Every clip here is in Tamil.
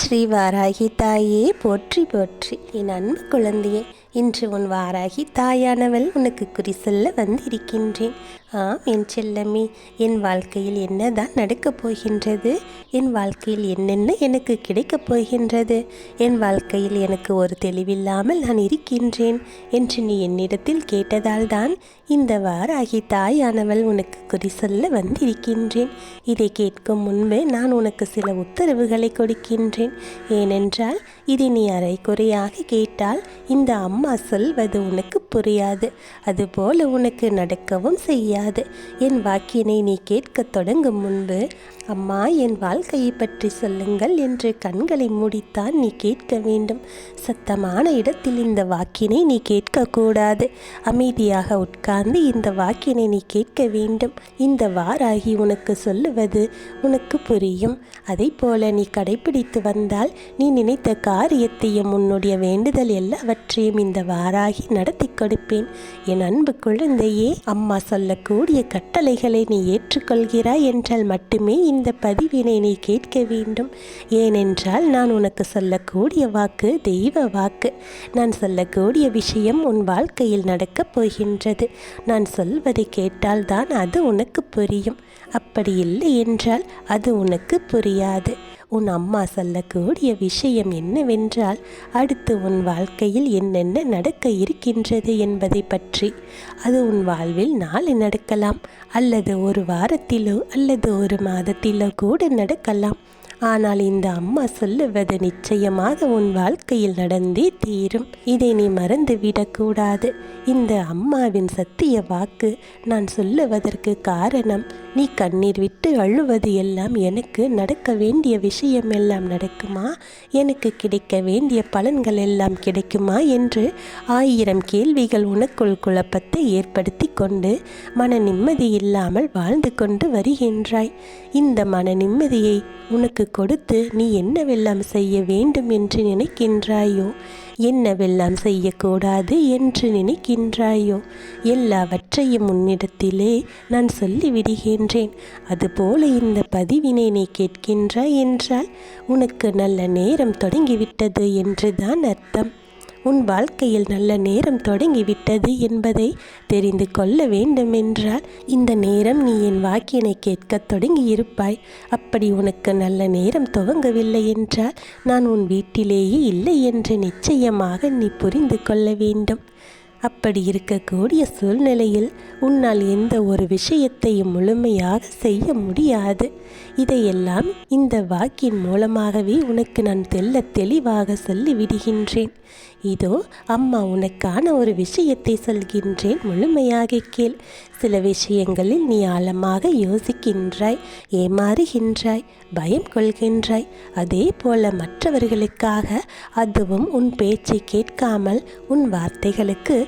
ஸ்ரீ வாராகி தாயே போற்றி போற்றி. என் அன்பு குழந்தையே இன்று உன் வாராகி தாயானவள் உனக்கு குறி சொல்ல வந்திருக்கின்றேன். ஆம் என் செல்லமே என் வாழ்க்கையில் என்னதான் நடக்கப் போகின்றது? என் வாழ்க்கையில் என்னென்ன எனக்கு கிடைக்கப் போகின்றது? என் வாழ்க்கையில் எனக்கு ஒரு தெளிவில்லாமல் நான் இருக்கின்றேன் என்று நீ என்னிடத்தில் கேட்டதால் தான் இந்த வாராகி தாயானவள் உனக்கு குறி சொல்ல வந்திருக்கின்றேன். இதை கேட்கும் முன்பே நான் உனக்கு சில உத்தரவுகளை கொடுக்கின்றேன். ஏனென்றால் இதை நீ அரைக்குறையாக கேட்டால் இந்த அம்மா சொல்வது உனக்கு புரியாது. அதுபோல உனக்கு நடக்கவும் செய்யாது. என் வாக்கினை நீ கேட்கத் தொடங்கும் முன்பு அம்மா என் வாழ்க்கையை பற்றி சொல்லுங்கள் என்று கண்களை மூடித்தான் நீ கேட்க வேண்டும். சத்தமான இடத்தில் இந்த வாக்கினை நீ கேட்கக்கூடாது அமைதியாக உட்கார்ந்து இந்த வாக்கினை நீ கேட்க வேண்டும். இந்த வாராகி உனக்கு சொல்லுவது உனக்கு புரியும். அதை போல நீ கடைபிடித்து வந்தால் நீ நினைத்த காரியத்தையும் உன்னுடைய வேண்டுதல் எல்லாவற்றையும் இந்த வாராகி நடத்தி கொடுப்பேன். என் அன்பு குழந்தையே அம்மா சொல்லக்கூடிய கூடிய கட்டளைகளை நீ ஏற்றுக்கொள்கிறாய் என்றால் மட்டுமே இந்த பதிவினை நீ கேட்க வேண்டும். ஏனென்றால் நான் உனக்கு சொல்லக்கூடிய வாக்கு தெய்வ வாக்கு. நான் சொல்லக்கூடிய விஷயம் உன் வாழ்க்கையில் நடக்கப் போகின்றது. நான் சொல்வதை கேட்டால்தான் அது உனக்கு புரியும். அப்படி இல்லை என்றால் அது உனக்கு புரியாது. உன் அம்மா சொல்லக்கூடிய விஷயம் என்னவென்றால் அடுத்து உன் வாழ்க்கையில் என்னென்ன நடக்க இருக்கின்றது என்பதை பற்றி. அது உன் வாழ்வில் நாளை நடக்கலாம் அல்லது ஒரு வாரத்திலோ அல்லது ஒரு மாதத்திலோ கூட நடக்கலாம். ஆனால் இந்த அம்மா சொல்லுவது நிச்சயமாக உன் வாழ்க்கையில் நடந்தே தீரும். இதை நீ மறந்து விடக்கூடாது இந்த அம்மாவின் சத்திய வாக்கு நான் சொல்லுவதற்கு காரணம் நீ கண்ணீர் விட்டு அழுவது எல்லாம் எனக்கு நடக்க வேண்டிய விஷயம் எல்லாம் நடக்குமா? எனக்கு கிடைக்க வேண்டிய பலன்கள் எல்லாம் கிடைக்குமா? என்று ஆயிரம் கேள்விகள் உனக்குள் குழப்பத்தை ஏற்படுத்தி கொண்டு மன நிம்மதி இல்லாமல் வாழ்ந்து கொண்டு வருகின்றாய். இந்த மன நிம்மதியை உனக்கு கொடுத்து நீ என்னவெல்லாம் செய்ய வேண்டும் என்று நினைக்கின்றாயோ? என்னவெல்லாம் செய்யக்கூடாது என்று நினைக்கின்றாயோ? எல்லாவற்றையும் உன்னிடத்திலே நான் சொல்லிவிடுகின்றேன். அதுபோல இந்த பதிவினை நீ கேட்கின்றாய் என்றால் உனக்கு நல்ல நேரம் தொடங்கிவிட்டது என்றுதான் அர்த்தம். உன் வாழ்க்கையில் நல்ல நேரம் தொடங்கிவிட்டது என்பதை தெரிந்து கொள்ள வேண்டுமென்றால் இந்த நேரம் நீ என் வாக்கினை கேட்கத் தொடங்கி இருப்பாய் அப்படி உனக்கு நல்ல நேரம் துவங்கவில்லை என்றால் நான் உன் வீட்டிலேயே இல்லை என்று நிச்சயமாக நீ புரிந்து கொள்ள வேண்டும். அப்படி இருக்கக்கூடிய சூழ்நிலையில் உன்னால் எந்த ஒரு விஷயத்தையும் முழுமையாக செய்ய முடியாது. இதையெல்லாம் இந்த வாக்கின் மூலமாகவே உனக்கு நான் தெல்ல தெளிவாக சொல்லி விடுகின்றேன் இதோ அம்மா உனக்கான ஒரு விஷயத்தை சொல்கின்றேன். முழுமையாக கேள். சில விஷயங்களில் நீ ஆழமாக யோசிக்கின்றாய் ஏமாறுகின்றாய் பயம் கொள்கின்றாய். அதே போல மற்றவர்களுக்காக அதுவும் உன் பேச்சை கேட்காமல் உன் வார்த்தைகளுக்கு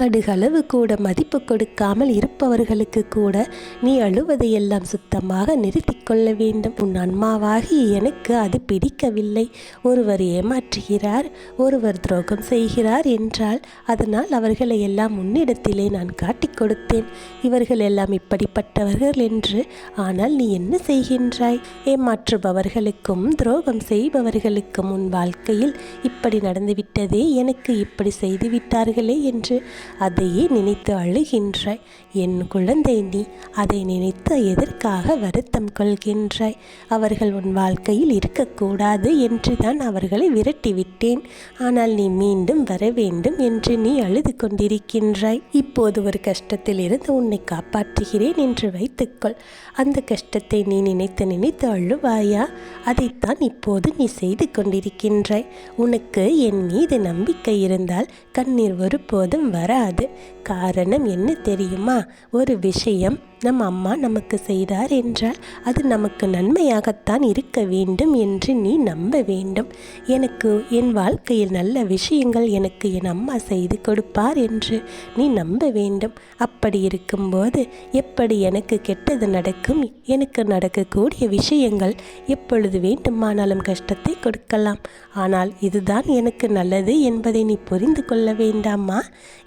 கடுகளவு கூட மதிப்பு கொடுக்காமல் இருப்பவர்களுக்கு கூட நீ அழுவதையெல்லாம் சுத்தமாக நிறுத்தி கொள்ள வேண்டும். உன் அன்மாவாகி எனக்கு அது பிடிக்கவில்லை. ஒருவர் ஏமாற்றுகிறார் ஒருவர் துரோகம் செய்கிறார் என்றால் அதனால் அவர்களை எல்லாம் உன்னிடத்திலே நான் காட்டிக் கொடுத்தேன். இவர்கள் எல்லாம் இப்படிப்பட்டவர்கள் என்று. ஆனால் நீ என்ன செய்கின்றாய்? ஏமாற்றுபவர்களுக்கும் துரோகம் செய்பவர்களுக்கும் உன் வாழ்க்கையில் இப்படி நடந்துவிட்டதே எனக்கு இப்படி செய்துவிட்டார்களே என்று அதையே நினைத்து அழுகின்றாய் என் குழந்தை நீ அதை நினைத்து எதற்காக வருத்தம் கொள்கின்றாய் அவர்கள் உன் வாழ்க்கையில் இருக்கக்கூடாது என்று தான் அவர்களை விரட்டிவிட்டேன். ஆனால் நீ மீண்டும் வர வேண்டும் என்று நீ அழுது கொண்டிருக்கின்றாய். இப்போது ஒரு கஷ்டத்தில் இருந்து உன்னை காப்பாற்றுகிறேன் என்று வைத்துக்கொள். அந்த கஷ்டத்தை நீ நினைத்து நினைத்து அழுவாயா? அதைத்தான் இப்போது நீ செய்து கொண்டிருக்கின்றாய். உனக்கு என் மீது நம்பிக்கை இருந்தால் கண்ணீர் ஒருபோதும் வராது. காரணம் என்ன தெரியுமா? ஒரு விஷயம் நம் அம்மா நமக்கு செய்தார் என்றால் அது நமக்கு நன்மையாகத்தான் இருக்க வேண்டும் என்று நீ நம்ப வேண்டும். எனக்கு என் வாழ்க்கையில் நல்ல விஷயங்கள் எனக்கு என் அம்மா செய்து கொடுப்பார் என்று நீ நம்ப வேண்டும். அப்படி இருக்கும்போது எப்படி எனக்கு கெட்டது நடக்கும்? எனக்கு நடக்கக்கூடிய விஷயங்கள் எப்பொழுது வேண்டுமானாலும் கஷ்டத்தை கொடுக்கலாம். ஆனால் இதுதான் எனக்கு நல்லது என்பதை நீ புரிந்து கொள்ள வேண்டாமா?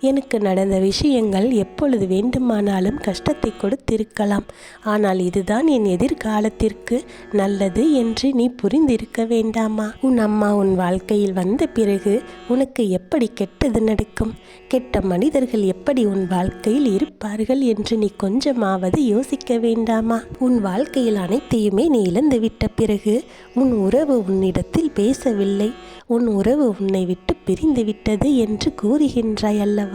எனக்கு நடந்த விஷயங்கள் எப்பொழுது வேண்டுமானாலும் கஷ்டத்தை கொடுத்திருக்கலாம். ஆனால் இதுதான் என் எதிர்காலத்திற்கு நல்லது என்று நீ புரிந்திருக்க வேண்டாமா? உன் அம்மா உன் வாழ்க்கையில் வந்த பிறகு உனக்கு எப்படி கெட்டது நடக்கும்? கெட்ட மனிதர்கள் எப்படி உன் வாழ்க்கையில் இருப்பார்கள் என்று நீ கொஞ்சமாவது யோசிக்க வேண்டாமா? உன் வாழ்க்கையில் அனைத்தையுமே நீ இழந்துவிட்ட பிறகு உன் உறவு உன்னிடத்தில் பேசவில்லை. உன் உறவு உன்னை விட்டு பிரிந்து விட்டது என்று கூறுகின்றாய் அல்லவா?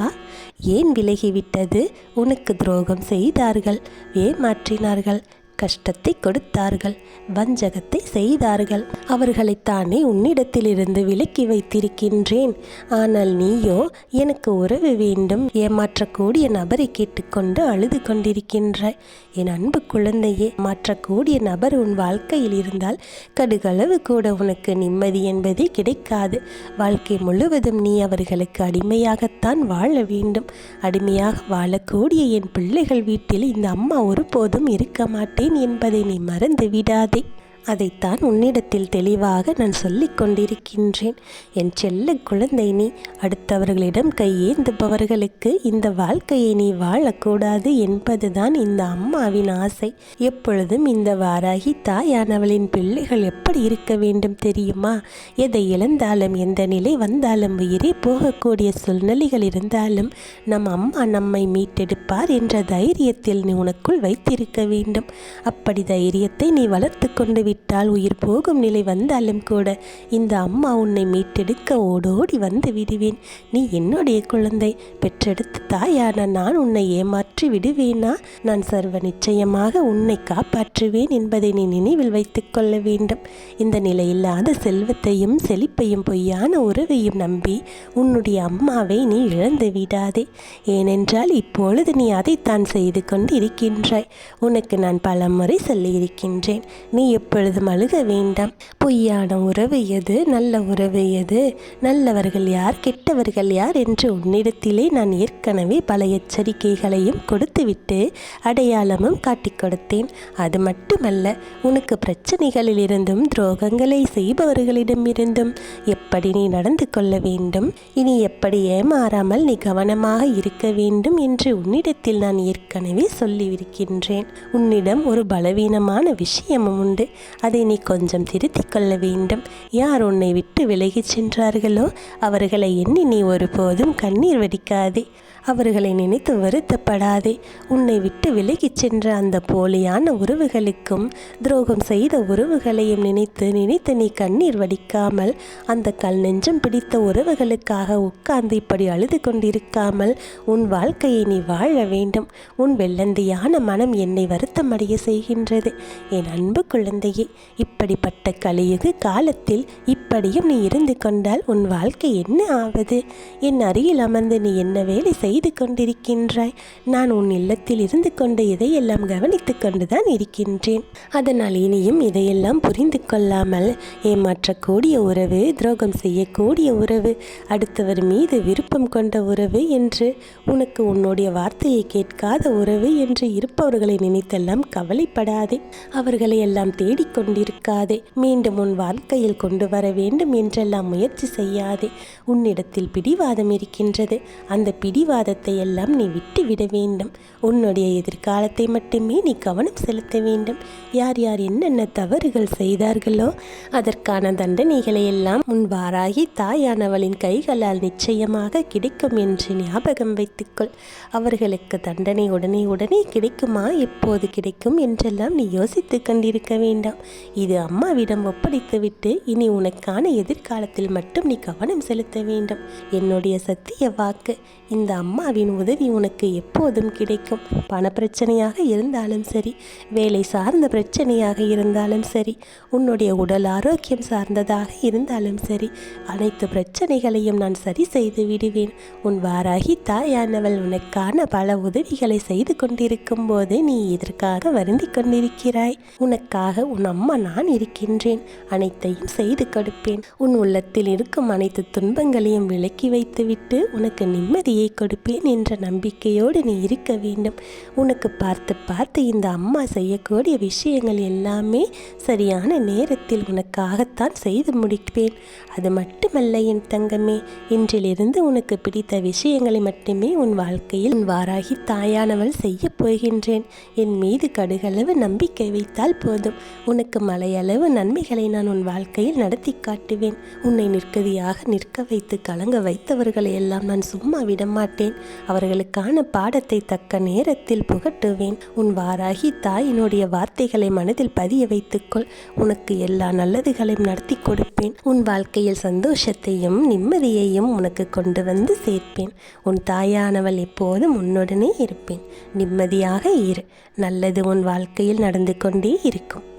ஏன் விலகிவிட்டது? உனக்கு துரோகம் செய்தார்கள். ஏமாற்றினார்கள். கஷ்டத்தை கொடுத்தார்கள் வஞ்சகத்தை செய்தார்கள். அவர்களைத்தானே உன்னிடத்திலிருந்து விலக்கி வைத்திருக்கின்றேன். ஆனால் நீயோ எனக்கு உறவு வேண்டும். ஏமாற்றக்கூடிய நபரை கேட்டுக்கொண்டு அழுது கொண்டிருக்கின்றாய் என் அன்பு குழந்தையே மாற்றக்கூடிய நபர் உன் வாழ்க்கையில் இருந்தால் கடுகளவு கூட உனக்கு நிம்மதி என்பதே கிடைக்காது. வாழ்க்கை முழுவதும் நீ அவர்களுக்கு அடிமையாகத்தான் வாழ வேண்டும். அடிமையாக வாழக்கூடிய என் பிள்ளைகள் வீட்டில் இந்த அம்மா ஒருபோதும் இருக்க மாட்டேன். என்பதை நீ மறந்து விடாதே அதைத்தான் உன்னிடத்தில் தெளிவாக நான் சொல்லிக் கொண்டிருக்கின்றேன். என் செல்ல குழந்தை நீ அடுத்தவர்களிடம் கையேந்துபவர்களுக்கு இந்த வாழ்க்கையை நீ வாழக்கூடாது என்பதுதான் இந்த அம்மாவின் ஆசை. எப்பொழுதும் இந்த வாராகி தாயானவளின் பிள்ளைகள் எப்படி இருக்க வேண்டும் தெரியுமா? எதை இழந்தாலும் எந்த நிலை வந்தாலும் உயிரே போகக்கூடிய சூழ்நிலைகள் இருந்தாலும் நம் அம்மா நம்மை மீட்டெடுப்பார் என்ற தைரியத்தில் நீ உனக்குள் வைத்திருக்க வேண்டும். அப்படி தைரியத்தை நீ வளர்த்து கொண்டு விட்டால் உயிர் போகும் நிலை வந்தாலும் கூட இந்த அம்மா உன்னை மீட்டெடுக்க ஓடோடி வந்து விடுவேன். நீ என்னுடைய குழந்தை. பெற்றெடுத்த தாயான நான் உன்னை ஏமாற்றி விடுவேனா? நான் சர்வ நிச்சயமாக உன்னை காப்பாற்றுவேன் என்பதை நீ நினைவில் வைத்துக் கொள்ள வேண்டும். இந்த நிலையில்லாத செல்வத்தையும் செழிப்பையும் பொய்யான உறவையும் நம்பி உன்னுடைய அம்மாவை நீ இழந்து விடாதே. ஏனென்றால் இப்பொழுது நீ அதைத்தான் செய்து கொண்டு இருக்கின்றாய் உனக்கு நான் பல முறை சொல்லியிருக்கின்றேன். நீ எப்பொழுதும் அழுக வேண்டாம். பொய்யான உறவு எது? நல்ல உறவு எது? நல்லவர்கள் யார்? கெட்டவர்கள் யார்? என்று உன்னிடத்திலே நான் ஏற்கனவே பல எச்சரிக்கைகளையும் கொடுத்துவிட்டு அடையாளமும் காட்டிக் கொடுத்தேன். அது மட்டுமல்ல உனக்கு பிரச்சனைகளிலிருந்தும் துரோகங்களை செய்பவர்களிடமிருந்தும் எப்படி நீ நடந்து கொள்ள வேண்டும்? இனி எப்படி ஏமாறாமல் நீ கவனமாக இருக்க வேண்டும் என்று உன்னிடத்தில் நான் ஏற்கனவே சொல்லியிருக்கின்றேன் உன்னிடம் ஒரு பலவீனமான விஷயமும் உண்டு. அதை நீ கொஞ்சம் திருத்திக் கொள்ள வேண்டும். யார் உன்னை விட்டு விலகிச் சென்றார்களோ அவர்களை எண்ணி நீ ஒருபோதும் கண்ணீர் வடிக்காதே. அவர்களை நினைத்து வருத்தப்படாதே. உன்னை விட்டு விலகிச் சென்ற அந்த போலியான உறவுகளுக்கும் துரோகம் செய்த உறவுகளையும் நினைத்து நினைத்து நீ கண்ணீர் வடிக்காமல் அந்த கல் நெஞ்சம் பிடித்த உறவுகளுக்காக உட்கார்ந்து இப்படி அழுது கொண்டிருக்காமல் உன் வாழ்க்கையை நீ வாழ வேண்டும். உன் வெள்ளந்தியான மனம் என்னை வருத்தமடைய செய்கின்றது. என் அன்பு குழந்தையே இப்படிப்பட்ட கலியுக காலத்தில் இப்படியும் நீ இருந்து கொண்டால் உன் வாழ்க்கை என்ன ஆவது? என் அருகில் அமர்ந்து நீ என்ன வேலை செய்து கொண்டிருக்கின்றாய்? நான் உன் இல்லத்தில் இருந்து கொண்டு இதையெல்லாம் கவனித்து கொண்டுதான் இருக்கின்றேன். அதனால் இனியும் இதையெல்லாம் புரிந்து கொள்ளாமல் ஏமாற்றக்கூடிய உறவு துரோகம் செய்யக்கூடிய உறவு அடுத்தவர் மீது விருப்பம் கொண்ட உறவு என்று உனக்கு உன்னுடைய வார்த்தையை கேட்காத உறவு என்று இருப்பவர்களை நினைத்தெல்லாம் கவலைப்படாதே. அவர்களை எல்லாம் கொண்டிருக்காதே. மீண்டும் உன் வாழ்க்கையில் கொண்டு வர வேண்டும் என்றெல்லாம் முயற்சி செய்யாதே. உன்னிடத்தில் பிடிவாதம் இருக்கின்றது. அந்த பிடிவாதத்தை எல்லாம் நீ விட்டு விட வேண்டும். உன்னுடைய எதிர்காலத்தை மட்டுமே நீ கவனம் செலுத்த வேண்டும். யார் யார் என்னென்ன தவறுகள் செய்தார்களோ அதற்கான தண்டனைகளை எல்லாம் உன் வாராகி தாயானவளின் கைகளால் நிச்சயமாக கிடைக்கும் என்று ஞாபகம் வைத்துக்கொள். அவர்களுக்கு தண்டனை உடனே உடனே கிடைக்குமா? எப்போது கிடைக்கும்? என்றெல்லாம் நீ யோசித்து கொண்டிருக்க வேண்டாம். இது அம்மாவிடம் ஒப்படைத்துவிட்டு இனி உனக்கான எதிர்காலத்தில் மட்டும் நீ கவனம் செலுத்த வேண்டும். என்னுடைய சத்திய வாக்கு இந்த அம்மாவின் உதவி உனக்கு எப்போதும் கிடைக்கும். பண பிரச்சனையாக இருந்தாலும் சரி வேலை சார்ந்த பிரச்சனையாக இருந்தாலும் சரி உன்னுடைய உடல் ஆரோக்கியம் சார்ந்ததாக இருந்தாலும் சரி அனைத்து பிரச்சனைகளையும் நான் சரி செய்து விடுவேன். உன் வாராகி தாயானவள் உனக்கான பல உதவிகளை செய்து கொண்டிருக்கும் போது நீ இதற்காக வருந்தி கொண்டிருக்கிறாய்? உனக்காக உன் அம்மா நான் இருக்கின்றேன். அனைத்தையும் செய்து கொடுப்பேன். உன் உள்ளத்தில் இருக்கும் அனைத்து துன்பங்களையும் விலக்கி வைத்துவிட்டு உனக்கு நிம்மதியை கொடுப்பேன் என்ற நம்பிக்கையோடு நீ இருக்க வேண்டும். உனக்கு பார்த்து பார்த்து இந்த அம்மா செய்யக்கூடிய விஷயங்கள் எல்லாமே சரியான நேரத்தில் உனக்காகத்தான் செய்து முடிப்பேன். அது மட்டுமல்ல என் தங்கமே இன்றிலிருந்து உனக்கு பிடித்த விஷயங்களை மட்டுமே உன் வாழ்க்கையில் வாராகி தாயானவள் செய்யப் போகின்றேன். என் மீது கடுகளவு நம்பிக்கை வைத்தால் போதும். உனக்கு மலையளவு நன்மைகளை நான் உன் வாழ்க்கையில் நடத்தி காட்டுவேன். உன்னை நிற்கதியாக நிற்க வைத்து கலங்க வைத்தவர்களை எல்லாம் நான் சும்மா விடமாட்டேன். அவர்களுக்கான பாடத்தை தக்க நேரத்தில் புகட்டுவேன். உன் வாராகி தாயினுடைய வார்த்தைகளை மனதில் பதிய வைத்துக்கொள். உனக்கு எல்லா நல்லதுகளையும் நடத்தி கொடுப்பேன். உன் வாழ்க்கையில் சந்தோஷத்தையும் நிம்மதியையும் உனக்கு கொண்டு வந்து சேர்ப்பேன். உன் தாயானவள் எப்போதும் உன்னுடனே இருப்பேன். நிம்மதியாக இரு. நல்லது உன் வாழ்க்கையில் நடந்து கொண்டே இருக்கும்.